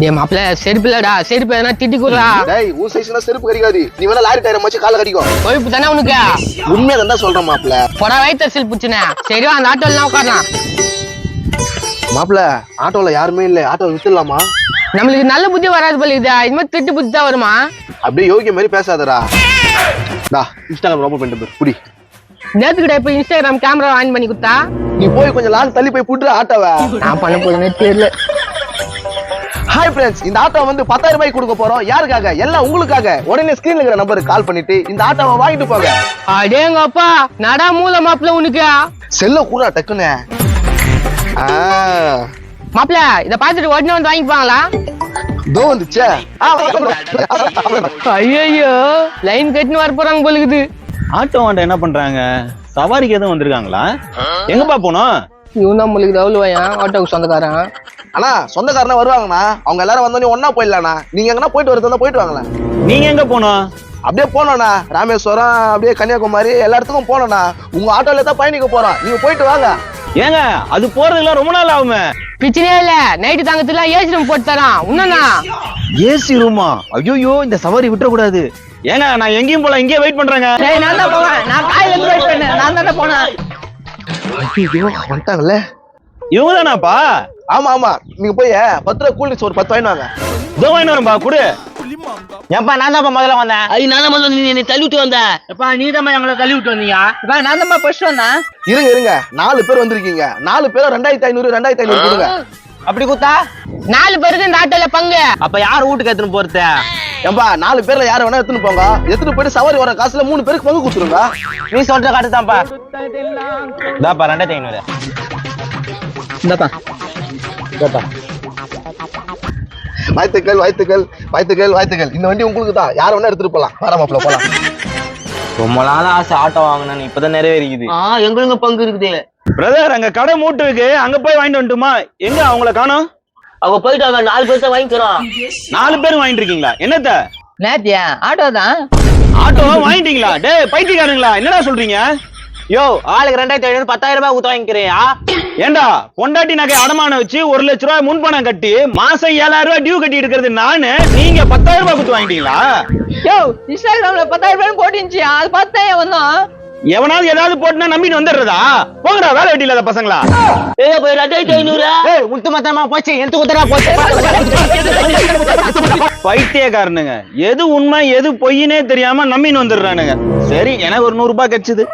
டேய் மாப்பிள்ள செருப்பு இல்லடா செருப்பு எதனா திட்டி கூடா டேய் உன் சைஸ்னா செருப்பு கடிக்காது. நீ வேணா லாரி டயரை மச்சு கால கடிக்கும். கொழுப்பு தானே உனக்கு? உண்மையா தான் சொல்றேன் மாப்பிள. பொடா வயிற்று செல் புச்சுனே சரி வா, அந்த ஆட்டோலாம் உட்காரலாம். மாப்பிள ஆட்டோல யாருமே இல்ல. ஆட்டோ வித்துடலாமா நம்மளுக்கு நல்ல புத்தி வராது போல இது இது மாதிரி திட்டு புத்தி தான் வருமா? அப்படியே யோகிய மாதிரி பேசாதடா. டா இன்ஸ்டாகிராம் ரொம்ப பண்ணிட்டு. புடி. நேத்துக்கிட்ட இப்ப இன்ஸ்டாகிராம் கேமரா ஆன் பண்ணி கொடுத்தா? நீ போய் கொஞ்சம் லாங் தள்ளி போய் புட்டுற ஆட்டோவை. நான் பண்ண போதுன்னே தெரியல. ஹாய் ஃப்ரெண்ட்ஸ் இந்த ஆட்டோ வந்து பத்தாயிரம் ரூபாய்க்கு கொடுக்க போறோம். யாருக்காக? எல்லாம் உங்களுக்காக. உடனே ஸ்கிரீன்ல இருக்கிற நம்பருக்கு கால் பண்ணிட்டு இந்த ஆட்டோவை வாங்கிட்டு போங்க. அடேங்கப்பா நடா மூல மாப்பிள்ள உனக்கு? செல்ல கூட டக்குன்னு. ஆ, மாப்பிள்ள இத பாத்துட்டு உடனே வந்து வாங்கிப்பாங்களா? இதோ வந்துச்சே. ஐயோ லைன் கட்டின்னு வர போறாங்க போலுக்குது ஆட்டோ வாண்ட என்ன பண்றாங்க? சவாரிக்கு எதுவும் வந்திருக்காங்களா? எங்கப்பா போனோம்? இவன் தான் உங்களுக்கு எவ்வளவு வாயன் ஆட்டோக்கு சொந்தக்காரன். அண்ணா சொந்தக்காரனா வருவாங்கண்ணா. அவங்க எல்லாரும் வந்தோடனே ஒண்ணா போயிடலாண்ணா. நீங்க எங்கன்னா போயிட்டு வரதா போயிட்டு வாங்களேன் நீங்க எங்க போனோம் அப்படியே போனோண்ணா. ராமேஸ்வரம் அப்படியே கன்னியாகுமரி எல்லா இடத்துக்கும் போனோண்ணா. உங்க ஆட்டோல தான் பயணிக்க போறோம். நீங்க போயிட்டு வாங்க. ஏங்க அது போறதுக்குலாம் ரொம்ப நாள் ஆகுமே. பிரச்சனையே இல்ல. நைட்டு தங்கத்துல ஏசி ரூம் போட்டு தரான். உன்னண்ணா? ஏசி ரூமா ஐயோ இந்த சவாரி விட்டுற கூடாது ஏங்க நான் எங்கேயும் போல இங்கேயே வெயிட் பண்றேங்க. டேய் நான் தான் போவேன். நான் காலையில இருந்து வெயிட் பண்ணேன். நான் தானே போனேன். ஐயோ வந்துட்டாங்கல்ல. இவங்க தானாப்பா ஆமா ஆமா. நீங்க போய் பத்து ரூபா கூலிங்ஸ் ஒரு பத்து வாங்கிட்டு வாங்க. இதோ வாங்கிட்டு வரேன்பா குடு. ஏப்பா நான் தான் முதல்ல வந்தேன். ஐய் நான் தான் முதல்ல நீ தள்ளி விட்டு வந்தேன் எப்பா நீ தான் எங்களை தள்ளி விட்டு வந்தீங்க? எப்பா நான் தான் ஃபர்ஸ்ட் வந்தேன். இருங்க இருங்க. நாலு பேர் வந்திருக்கீங்க. நாலு பேரும் ரெண்டாயிரத்தி ஐநூறு ரெண்டாயிரத்தி ஐநூறு கொடுங்க. அப்படி குத்தா நாலு பேருக்கு இந்த ஆட்டோல பங்கு. அப்ப யார் வீட்டுக்கு எடுத்துன்னு போறது? ஏம்பா நாலு பேர்ல யார வேணா எடுத்துன்னு போங்க. எடுத்துட்டு போயிட்டு சவாரி வர காசுல மூணு பேருக்கு பங்கு கொடுத்துருங்க. நீ சொல்ற காட்டு தான்ப்பா இதாப்பா ரெண்டாயிரத்தி ஐநூறு. இந்தாப்பா வாழ்த்துக்கள் வாழ்த்துக்கள் வாழ்த்துக்கள் வாழ்த்துக்கள் இந்த வண்டி உங்களுக்கு தான். யார வேணா எடுத்துட்டு போலாம். வராமப்ல போலாம். ரொம்ப நாள் ஆசை ஆட்டோ வாங்கணும்னு இப்பதான் நிறைவேறிக்குது. ஆ எங்களுக்கு பங்கு இருக்குது. பிரதர் அங்க கடை மூட்டு இருக்கு. அங்க போய் வாங்கிட்டு வந்துட்டுமா எங்க அவங்கள காணோம்? அவங்க போயிட்டாங்க. நாலு பேர் தான் வாங்கிக்கிறோம். நாலு பேரும் வாங்கிட்டு இருக்கீங்களா என்னத்த? நேத்தியா? ஆட்டோ தான் ஆட்டோ வாங்கிட்டீங்களா? டேய் பைத்தியக்காரங்களா? என்னடா சொல்றீங்க? யோ ஆளுக்கு ரெண்டாயிரத்தி ஐநூறு பத்தாயிரம் ரூபாய் ஊத்த வாங்கிக்கிறியா ஏண்டா பொண்டாட்டி நகை அடமானம் வச்சு ஒரு லட்ச ரூபாய் முன்பணம் கட்டி மாசம் ஏழாயிரம் ரூபாய் டியூ கட்டி இருக்கிறது நானு நீங்க பத்தாயிரம் ரூபாய் கொடுத்து வாங்கிட்டீங்களா? யோ இன்ஸ்டாகிராம்ல பத்தாயிரம் ரூபாய் போட்டுச்சு அது பார்த்து தான் வந்தோம். எவனாவது ஏதாவது போட்டுனா நம்பிட்டு வந்துடுறதா? போங்கடா வேலை வெட்டி இல்லாத பசங்களா? ஏ போய் ரெண்டாயிரத்தி ஐநூறு? ஏய் முத்து மத்தமா போச்சு எனக்கு குத்துறா போச்சு. பைத்தியக்காரனுங்க எது உண்மை எது பொய்னே தெரியாம நம்பின்னு வந்துடுறானுங்க. சரி எனக்கு ஒரு நூறு ரூபாய் கிடைச்சது.